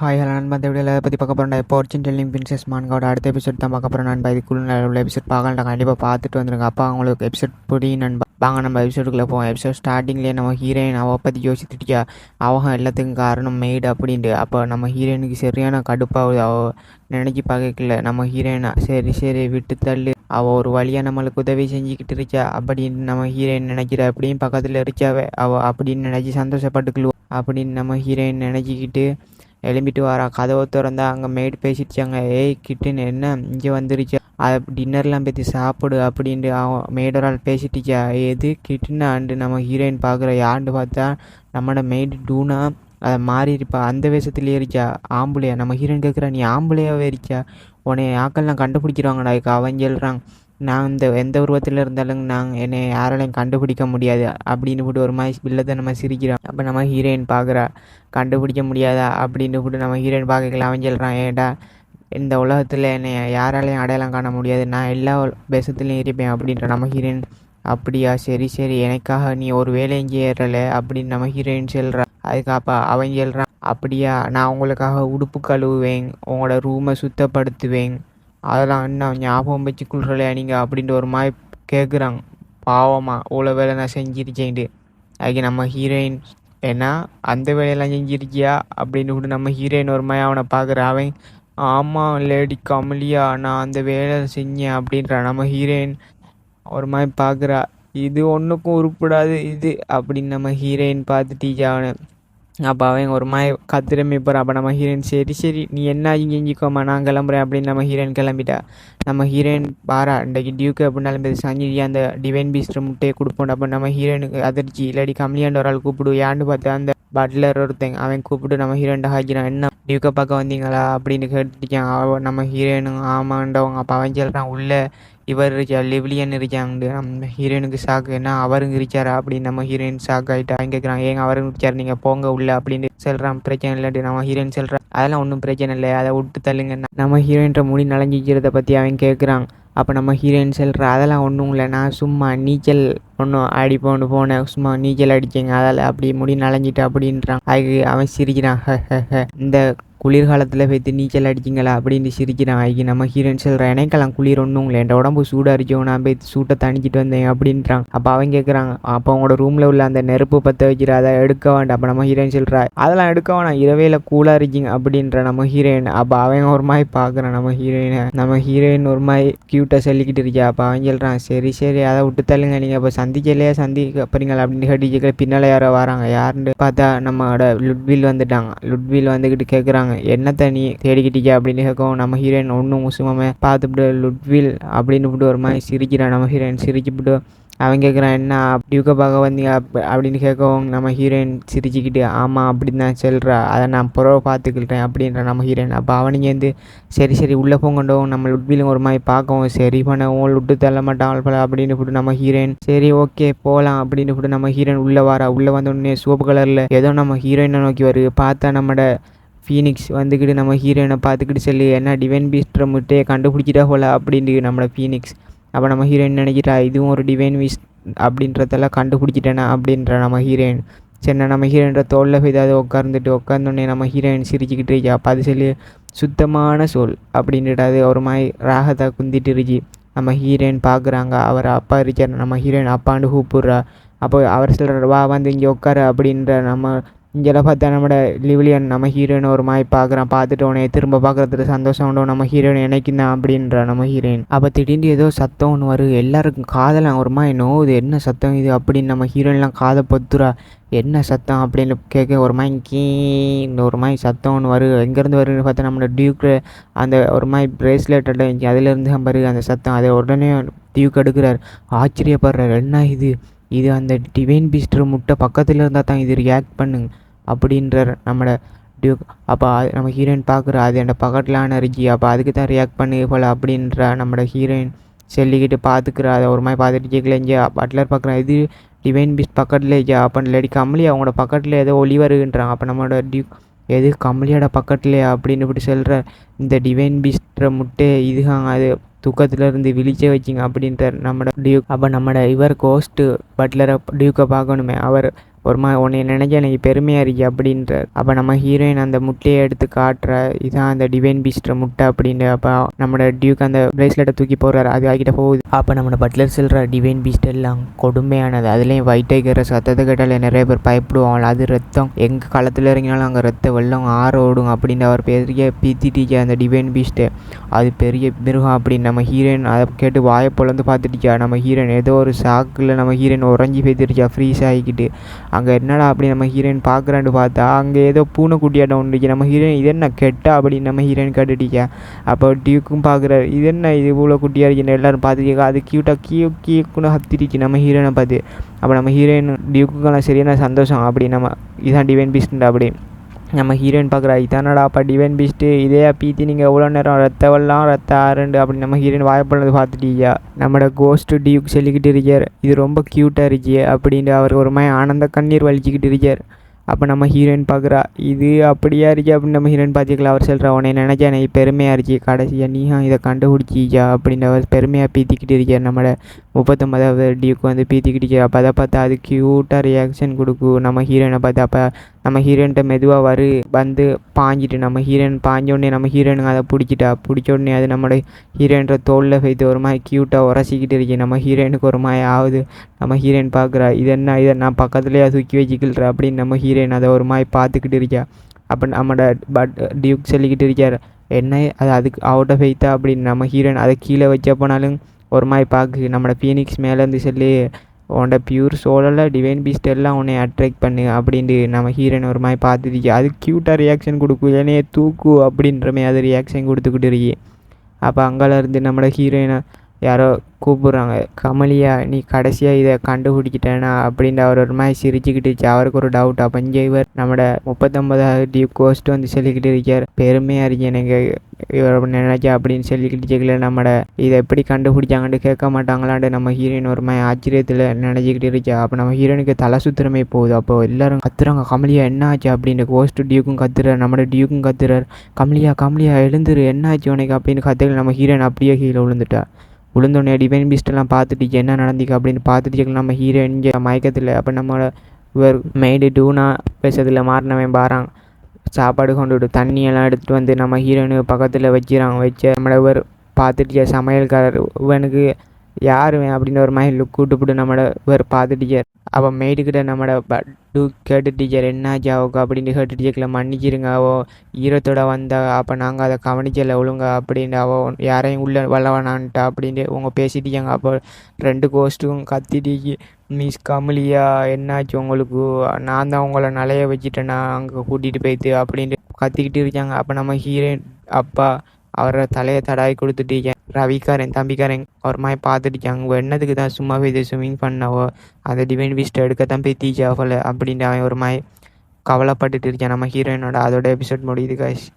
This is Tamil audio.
ஹாய் ஹலோ நண்பா இந்த வீடியோவில் பற்றி பார்க்க போகிறேன் இப்போ ஒரிஜின் டெல்லிங் பிரின்சஸ் மான்காவோட அடுத்த எபிசோட் தான் பார்க்க போகிறேன் நண்பா. இதுக்குள்ள உள்ள எபிசோட் பார்க்கலாம். கண்டிப்பாக பார்த்துட்டு வந்துருங்க. அப்பா அவங்களுக்கு எபிசோட் புரியும் நண்பா. வாங்க நம்ம எபிசோடுக்குள்ளே போவோம். எபிசோட் ஸ்டார்டிங்லேயே நம்ம ஹீரோயின் அவள் பற்றி யோசிச்சுட்டியா அவங்க எல்லாத்துக்கும் காரணம் மெய்டு அப்படின்ட்டு. அப்போ நம்ம ஹீரோயினுக்கு சரியான கடுப்பாகுது அவள் நினச்சி பார்க்கல நம்ம ஹீரோயினா சரி சரி விட்டு தள்ளு. அவள் ஒரு வழியாக நம்மளுக்கு உதவி செஞ்சுக்கிட்டு இருக்கா அப்படின்னு நம்ம ஹீரோயின் நினைக்கிற அப்படியும் பக்கத்தில் இருக்காவே. அவள் அப்படின்னு நினச்சி சந்தோஷப்பட்டுக்குள்ளுவோம் அப்படின்னு நம்ம ஹீரோயின் நினச்சிக்கிட்டு எழும்பிட்டு வரா. கதவை திறந்தா அங்கே மேய்டு பேசிடுச்சாங்க ஏய் கிட்டுன்னு என்ன? இங்கே வந்துருச்சு. அது டின்னர்லாம் பற்றி சாப்பிடு அப்படின்ட்டு அவன் மேய்டரால் பேசிட்டுச்சா. எது? கிட்டுன்னு நம்ம ஹீரோயின் பார்க்குற யாருன்னு பார்த்தா நம்மளோட மெய்டு டூனா அதை மாறி இருப்பா. அந்த வேஷத்துலேயே இருச்சா ஆம்பளையா நம்ம ஹீரோயின் கேட்குறா நீ ஆம்பளையாவே இருக்கியா? உன்னை ஆக்கள்லாம் கண்டுபிடிக்கிறாங்கடா அவன் சொல்கிறான் நான் இந்த எந்த உருவத்தில் இருந்தாலும் நாங்கள் என்னை யாராலையும் கண்டுபிடிக்க முடியாது அப்படின்னு போட்டு ஒரு மாதிரி பில்லத்தை நம்ம சிரிக்கிறோம். அப்போ நம்ம ஹீரோயின் பார்க்குறா கண்டுபிடிக்க முடியாதா அப்படின்னு போட்டு நம்ம ஹீரோயின் பார்க்கலாம் அவன் சொல்கிறான் ஏடா இந்த உலகத்தில் என்னை யாராலையும் அடையாளம் காண முடியாது. நான் எல்லா பேசத்துலையும் இருப்பேன் அப்படின்ற நம்ம ஹீரோயின் அப்படியா சரி சரி. எனக்காக நீ ஒரு வேலையும் செய்யறல அப்படின்னு நம்ம ஹீரோயின் சொல்கிறான் அதுக்காப்பா அவன் சொல்கிறான் அப்படியா நான் உங்களுக்காக உடுப்பு கழுவுவேன் உங்களோட ரூமை சுத்தப்படுத்துவேன். அதெல்லாம் என்ன ஞாபகம் வச்சு கொள்றலையா நீங்கள் அப்படின்ட்டு ஒரு மாதிரி கேட்குறாங்க பாவமாக இவ்வளோ வேலை நான் செஞ்சிருச்சேன்ட்டு அதுக்கு நம்ம ஹீரோயின் ஏன்னா அந்த வேலையெல்லாம் செஞ்சிருக்கியா அப்படின்னு கூட நம்ம ஹீரோயின் ஒரு மாதிரி அவனை பார்க்குற. அவன் ஆமாம் லேடி கமலியா நான் அந்த வேலை செஞ்சேன் அப்படின்ற. நம்ம ஹீரோயின் ஒரு மாதிரி பார்க்குறா. இது ஒன்றுக்கும் உருப்படாது இது அப்படின்னு நம்ம ஹீரோயின் பார்த்துட்டு அவனை அப்போ அவன் ஒரு மாதிரி கத்திரமே போகிறான் அப்போ நம்ம ஹீரோயின் சரி சரி நீ என்ன செஞ்சுக்கோமா நான் கிளம்புறேன் அப்படின்னு நம்ம ஹீரோயின் கிளம்பிட்டா. நம்ம ஹீரோயின் பாரா இன்றைக்கு டியூக்கு அப்படின்னாலும் பேர் சஞ்சிதி அந்த டிவைன் பீஸ்டர் முட்டையை கொடுப்போம் அப்போ நம்ம ஹீரோயினுக்கு அதிர்ச்சி. இல்லாடி கம்மியாண்ட ஒரு ஆள் கூப்பிடு ஏன்னு பார்த்தா அந்த பட்லர் ஒருத்தன் அவன் கூப்பிட்டு நம்ம ஹீரோயின் ஹாக்கிறான் என்ன டியூக்கை பார்க்க வந்தீங்களா? அப்படின்னு கேட்டுருக்கான் நம்ம ஹீரோயினும் ஆமாண்டவங்க அப்போ அவன் சொல்கிறான் உள்ளே இவர் இருக்கா லிவ்லியன் இருக்காங்க நம்ம ஹீரோயினுக்கு ஷாக் என்ன அவருங்க இருக்காரா? அப்படின்னு நம்ம ஹீரோயின் ஷாக் ஆகிட்டா கேட்குறான் ஏங்க அவருங்க இருக்காரு நீங்கள் போங்க உள்ள அப்படின்னு சொல்கிறான் பிரச்சனை இல்லாட்டி நம்ம ஹீரோயின் சொல்கிறான் அதெல்லாம் ஒன்றும் பிரச்சனை இல்லை. அதை விட்டு தள்ளுங்க நம்ம ஹீரோயின்ற முடி நலஞ்சிக்கிறத பற்றி அவன் கேட்குறான் அப்போ நம்ம ஹீரோயின் சொல்கிற அதெல்லாம் ஒன்றும் இல்லை நான் சும்மா நீச்சல் ஒன்றும் அடிப்போன்னு போனேன் சும்மா நீச்சல் அடித்தேங்க அதில் அப்படி முடி நலஞ்சிட்டு அப்படின்றான் அதுக்கு அவன் சிரிக்கிறான் ஹ ஹ. இந்த குளிர்காலத்தில் போய்த்து நீச்சல் அடிச்சிங்களா? அப்படின்னு சிரிக்கிறான் ஐக்கு நம்ம ஹீரோயின் சொல்கிறேன் எனக்கெல்லாம் குளிர் ஒன்றும் இல்லை என் உடம்பு சூடாக இருக்கோ நான் போய் சூட்டை தணிச்சிட்டு வந்தேன் அப்படின்றான். அப்போ அவன் கேட்குறாங்க அப்போ அவங்களோட ரூமில் உள்ள அந்த நெருப்பு பற்ற வைக்கிற அதை எடுக்க வேண்டாம். அப்போ நம்ம ஹீரோயின் சொல்கிறா அதெல்லாம் எடுக்க வேணாம். இரவையில் கூலாக இருக்கீங்க அப்படின்ற நம்ம ஹீரோயின் அப்போ அவன் ஒரு மாதிரி பார்க்குறான் நம்ம ஹீரோயினை நம்ம ஹீரோயின் ஒரு மாதிரி க்யூட்டாக சொல்லிக்கிட்டு இருக்கியா அப்போ அவன் சொல்கிறான் சரி சரி. அதை விட்டு தள்ளுங்க. நீங்கள் இப்போ சந்திக்கலையே? சந்திக்க போறீங்களா? அப்படின்னு கேட்டு பின்னால் யாரோ வராங்க. யாருன்னு பார்த்தா நம்மளோட லுட்வில் வந்துட்டாங்க. லுட்வில் வந்துக்கிட்டு கேட்குறாங்க கேட்குறாங்க என்னத்தை நீ தேடிக்கிட்டீங்க அப்படின்னு கேட்கும் நம்ம ஹீரோயின் ஒன்றும் முசுமாமே பார்த்துப்பிட்டு லுட்வில் அப்படின்னு ஒரு மாதிரி சிரிக்கிறான் நம்ம ஹீரோயின் சிரிச்சுப்பிட்டு அவன் கேட்குறான் என்ன டியூக்கை பார்க்க வந்தீங்க? அப்படின்னு கேட்கவும் நம்ம ஹீரோயின் சிரிச்சுக்கிட்டு ஆமாம் அப்படின்னு தான் சொல்கிறா அதை நான் புறவை பார்த்துக்கிட்டேன் அப்படின்ற நம்ம ஹீரோயின் அப்போ அவனுங்க வந்து சரி சரி உள்ளே போங்கண்டோம் நம்ம லுட்விலும் ஒரு மாதிரி பார்க்கவும் சரி பண்ணவும் லுட்டு தள்ள மாட்டான் போல அப்படின்னு போட்டு நம்ம ஹீரோயின் சரி ஓகே போகலாம் அப்படின்னு போட்டு நம்ம ஹீரோயின் உள்ளே வாரா. உள்ளே வந்தோடனே சிவப்பு கலரில் ஏதோ நம்ம ஹீரோயினை நோக்கி வருது. பார்த்தா நம்மளோட ஃபீனிக்ஸ் வந்துக்கிட்டு நம்ம ஹீரோயினை பார்த்துக்கிட்டு சொல்லி என்ன டிவைன் பீஸ்டர் முட்டையை கண்டுபிடிச்சிட்டா போல? அப்படின்ட்டு நம்மளோட ஃபீனிக்ஸ் அப்போ நம்ம ஹீரோயின் நினைக்கிறா இதுவும் ஒரு டிவைன் பீஸ் அப்படின்றதெல்லாம் கண்டுபிடிச்சிட்டேனா? அப்படின்ற நம்ம ஹீரோயின். சரி நம்ம ஹீரோயின்ற தோளில் போய் ஏதாவது உட்காந்துட்டு உட்காந்தோடனே நம்ம ஹீரோயின் சிரிச்சுக்கிட்டு இருக்கா அப்போ அது சொல்லி சுத்தமான சொல் அப்படின்ட்டு அது ஒரு மாதிரி ராகத்தை குந்திட்டு இருச்சு நம்ம ஹீரோயின் பார்க்குறாங்க அவர் அப்பா இருக்கார் நம்ம ஹீரோயின் அப்பாண்டு கூப்பிட்றா. அப்போ அவர் சொல்கிற வா வந்து இங்கே உட்காரு அப்படின்ற நம்ம இங்கே பார்த்தா நம்ம லிவிலியன் நம்ம ஹீரோயின் ஒரு மாதிரி பார்க்குறான். பார்த்துட்டு உடனே திரும்ப பார்க்குறதுக்கு சந்தோஷம் உண்டோ. நம்ம ஹீரோயின் நினைக்குந்தான் தான் அப்படின்ற நம்ம ஹீரோயின் அப்போ திடீர்னு ஏதோ சத்தம் ஒன்று வரும் எல்லாருக்கும் காதலாம் ஒரு மாதிரி நோவுது என்ன சத்தம் இது? அப்படின்னு நம்ம ஹீரோயின்லாம் காதை பொத்துறா. என்ன சத்தம்? அப்படின்னு கேட்க ஒரு மாதிரி கீன்னு ஒரு மாதிரி சத்தம் ஒன்று வரும் எங்கேருந்து வருதுன்னு பார்த்தா நம்மளோட டியூக்கு அந்த ஒரு மாதிரி பிரேஸ்லெட் அதுலேருந்து பாரு அந்த சத்தம். அதை உடனே டியூக் எடுக்கிறார். ஆச்சரியப்படுறார். என்ன இது? இது அந்த டிவைன் பீஸ்டர் முட்டை பக்கத்தில் இருந்தால் தான் இது ரியாக்ட் பண்ணுங்க அப்படின்றார் நம்மளோட டியூக் அப்போ நம்ம ஹீரோயின் பார்க்குற அது என் பக்கத்திலான இருக்கி அப்போ அதுக்கு தான் ரியாக்ட் பண்ணி போல் அப்படின்ற நம்மளோட ஹீரோயின் சொல்லிக்கிட்டு பார்த்துக்கிறா அதை ஒரு மாதிரி பார்த்துட்டு கேட்கலங்க பட்லர் பார்க்குறேன் இது டிவைன் பீஸ்ட் பக்கத்தில் இருக்கா அப்போ இல்லாடி கமலி அவங்களோட பக்கத்தில் ஏதோ ஒளி வருகின்றாங்க அப்போ நம்மளோட டியூக் எது கமலியோட பக்கத்துலையா அப்படின்னு இப்படி சொல்கிற இந்த டிவைன் பீஸ்ட்ற முட்டை இதுகாங்க அது தூக்கத்திலிருந்து விழிச்ச வச்சிங்க அப்படின்ட்டார் நம்மட டியூக் அப்போ நம்மட இவர் கோஸ்ட்டு பட்லரை டியூக்கை பார்க்கணுமே. அவர் ஒரு மா உன்னை நினைச்சா எனக்கு பெருமையாக இருக்கு அப்படின்றார். அப்போ நம்ம ஹீரோயின் அந்த முட்டையை எடுத்து காட்டுற இதான் அந்த டிவைன் பீஸ்ட்ற முட்டை அப்படின்னு அப்போ நம்மளோட டியூக் அந்த பிரேஸ்லெட்டை தூக்கி போடுறாரு அது ஆகிட்ட போகுது. அப்போ நம்மளோட பட்லர் சொல்கிற டிவைன் பீஸ்ட் எல்லாம் கொடுமையானது. அதுலேயும் ஒயிட் டைகர் சத்தத்தை கேட்டாலே நிறைய பேர் பயப்படுவாங்க அது ரத்தம். எங்கள் காலத்தில் இறங்கினாலும் அங்கே ரத்த வெள்ளம் ஆற ஓடும் அப்படின்னு அவர் பெரிய பித்திட்டிச்சு அந்த டிவைன் பீஸ்ட்டு அது பெரிய மிருகம் அப்படின்னு நம்ம ஹீரோயின் அதை கேட்டு வாயை பொழந்து பார்த்துட்டிச்சா நம்ம ஹீரோயின் ஏதோ ஒரு சாக்கில் நம்ம ஹீரோயின் உறைஞ்சி பேத்திருச்சா ஃப்ரீஸ் ஆகிக்கிட்டு. அங்கே என்னடா அப்படி நம்ம ஹீரோயின் பார்க்குறான்னு பார்த்தா அங்கே ஏதோ பூனைக்குட்டியாட்டம் ஒன்றுச்சு நம்ம ஹீரோயின் இது என்ன கெட்டா அப்படின்னு நம்ம ஹீரோயின் கேட்டுட்டிச்சா அப்போ டியூக்கும் பார்க்குறாரு. இது என்ன இது இவ்வளோ குட்டியாக இருக்குன்னு எல்லோரும் பார்த்துட்டு அது க்யூட்டாக கியூ கியூக்குன்னு ஹத்திருக்கு நம்ம ஹீரோயினை பார்த்து. அப்போ நம்ம ஹீரோயின் டியூக்குக்கெல்லாம் சரியான சந்தோஷம். அப்படி நம்ம இதான் டிவைன் பீஸ்ட் அப்படி. நம்ம ஹீரோயின் பார்க்குறா இதானடா அப்பா டிவைன் பீஸ்ட்டு இதே பீத்தி நீங்கள் எவ்வளோ நேரம் ரத்த வெள்ளம் ரத்த ஆரண்டு அப்படி நம்ம ஹீரோயின் வாய்ப்புள்ளது பார்த்துட்டீங்க நம்மளோட கோஸ்ட்டு டியூக் சொல்லிக்கிட்டு இருக்கார். இது ரொம்ப க்யூட்டாக இருக்கே அப்படின்ட்டு அவர் ஒரு மாதிரி ஆனந்த கண்ணீர் வலிச்சிக்கிட்டு இருக்கார். அப்போ நம்ம ஹீரோயின் பார்க்குறா இது அப்படியா இருக்கே அப்படின்னு நம்ம ஹீரோயின் பார்த்துக்கலாம் அவர் சொல்கிறா உன்னை நினச்சா எனக்கு பெருமையாக இருந்துச்சு கடைசியாக நீஹா இதை கண்டுபிடிச்சிக்கா அப்படின்னு அவர் பெருமையாக பீத்திக்கிட்டு இருக்கார். நம்மளோட முப்பத்தொம்பதாவது டியூக்கு வந்து பீத்திக்கிட்டு அப்போ அதை பார்த்தா அது க்யூட்டாக ரியாக்ஷன் கொடுக்கும். நம்ம ஹீரோயினை பார்த்து அப்போ நம்ம ஹீரோயின்ட்ட மெதுவாக வரு வந்து பாஞ்சிட்டு நம்ம ஹீரோயின் பாஞ்ச உடனே நம்ம ஹீரோயினுங்க அதை பிடிச்சிட்டா பிடிச்ச உடனே அது நம்மளோட ஹீரோயின்ற தோளில் வைத்து ஒரு மாதிரி க்யூட்டாக உரசிக்கிட்டு இருக்கு. நம்ம ஹீரோயினுக்கு ஒரு மாதிரி ஆகுது. நம்ம ஹீரோயின் பார்க்குறா இது என்ன இதை நான் பக்கத்துலேயே தூக்கி வச்சுக்கிள்ற அப்படின்னு நம்ம ஹீரோயின் அதை ஒரு மாதிரி பார்த்துக்கிட்டு இருக்கா. அப்போ நம்மளோட பட் டியூக் சொல்லிக்கிட்டு இருக்கார் என்ன அது அதுக்கு அவுட் ஆஃப் ஃபெய்த்தா அப்படின்னு நம்ம ஹீரோயின் அதை கீழே வச்ச போனாலும் ஒரு மாதிரி பார்க்கு நம்மளோட ஃபீனிக்ஸ் மேலேருந்து சொல்லி உன்ட பியூர் சோலில் டிவைன் பீஸ்ட் எல்லாம் உன்னை அட்ராக்ட் பண்ணு அப்படின்ட்டு நம்ம ஹீரோயின் ஒரு மாதிரி பார்த்துருக்கி அது க்யூட்டாக ரியாக்ஷன் கொடுக்கும் இல்லைனே தூக்கு அப்படின்ற மாதிரி அது ரியாக்ஷன் கொடுத்துக்கிட்டு இருக்கி அப்போ அங்கேருந்து இருந்து நம்மளோட ஹீரோயினை யாரோ கூப்பிட்றாங்க. கமலியா நீ கடைசியாக இதை கண்டுபிடிக்கிட்டேனா? அப்படின்ட்டு அவர் ஒரு மாதிரி சிரிச்சுக்கிட்டுச்சு. அவருக்கு ஒரு டவுட் அப்போ இங்கே இவர் நம்மளோட முப்பத்தொம்பதாவது டியூ கோஸ்ட் வந்து சொல்லிக்கிட்டு இருக்கார். பெருமையாக இருக்கு எனக்கு. இவர் நினைச்சா அப்படின்னு சொல்லிக்கிட்டு இருக்கல நம்மளோட இதை எப்படி கண்டுபிடிச்சாங்கன்னு கேட்க மாட்டாங்களான்ட்டு நம்ம ஹீரோயின் ஒரு மாதிரி ஆச்சரியத்தில் நினச்சிக்கிட்டு இருக்கா. அப்போ நம்ம ஹீரோயினுக்கு தலை சுத்திரமே போகுது. அப்போ எல்லாரும் கத்துறாங்க கமலியா என்ன ஆச்சு? அப்படின்னு கோஸ்ட் டியூக்கும் கத்துறாரு. நம்மளோட டியூக்கும் கத்துறாரு. கமலியா கமலியா எழுந்துரு. என்ன ஆச்சு உனக்கு? அப்படின்னு கத்துக்கல நம்ம ஹீரோயின் அப்படியே கீழே விழுந்துட்டா. விழுந்தோடனே டிவைன் பீஸ்டெல்லாம் பார்த்துட்டு என்ன நடந்திக்கு அப்படின்னு பார்த்துட்டு நம்ம ஹீரோயின் இங்கே மயக்கத்தில். அப்போ நம்மளோட இவர் மெய்டு டூனா பேசுறதுல மாறினவன் பாறான் சாப்பாடு கொண்டு தண்ணியெல்லாம் எடுத்துகிட்டு வந்து நம்ம ஹீரோயினுக்கு பக்கத்தில் வச்சிடறாங்க வச்சு நம்மளை இவர் பார்த்துட்டு சமையல்காரர். இவனுக்கு யார் அப்படின்னு ஒரு மாதிரி லுக் கூட்டுப்பிட்டு நம்மளோட இவர் பார்த்துட்டு அப்போ மெய்டுக்கிட்ட நம்மளோட டூ கேட்டு டீச்சர் என்னாச்சு? அவக்கு அப்படின்னு கேட்டு டீச்சர்களை மன்னிச்சிருங்க. அவோ ஈரத்தோட வந்தா அப்போ நாங்கள் அதை கவனிச்சல ஒழுங்கா அப்படின்னு அவ யாரையும் உள்ளே வளவனான்ட்டா அப்படின்ட்டு உங்கள் பேசிட்டீங்க அப்போ ரெண்டு கோஸ்ட்டும் கத்திட்டு மிஸ் கமலியா என்னாச்சு உங்களுக்கு? நான் தான் உங்களை நிலைய வச்சுட்டேன்னா அங்கே கூட்டிகிட்டு போயிட்டு அப்படின்ட்டு கத்திக்கிட்டு இருக்காங்க. அப்போ நம்ம ஹீரோயின் அப்பா அவரை தலையை தடாய் கொடுத்துட்டீங்க ரவிக்காரன் தம்பிக்காரன் ஒரு மாதிரி பார்த்துட்டுச்சாங்க என்னதுக்கு தான் சும்மாவே இது ஸ்விம்மிங் பண்ணவோ? அதை டிவைன் பீஸ்ட்டை எடுக்க தான் போய் தீச்சா போல அப்படின்ட்டு அவன் ஒரு மாதிரி கவலைப்பட்டுட்டு இருக்கான். நம்ம ஹீரோயினோட அதோட எபிசோட் முடியுது காய்ச்சி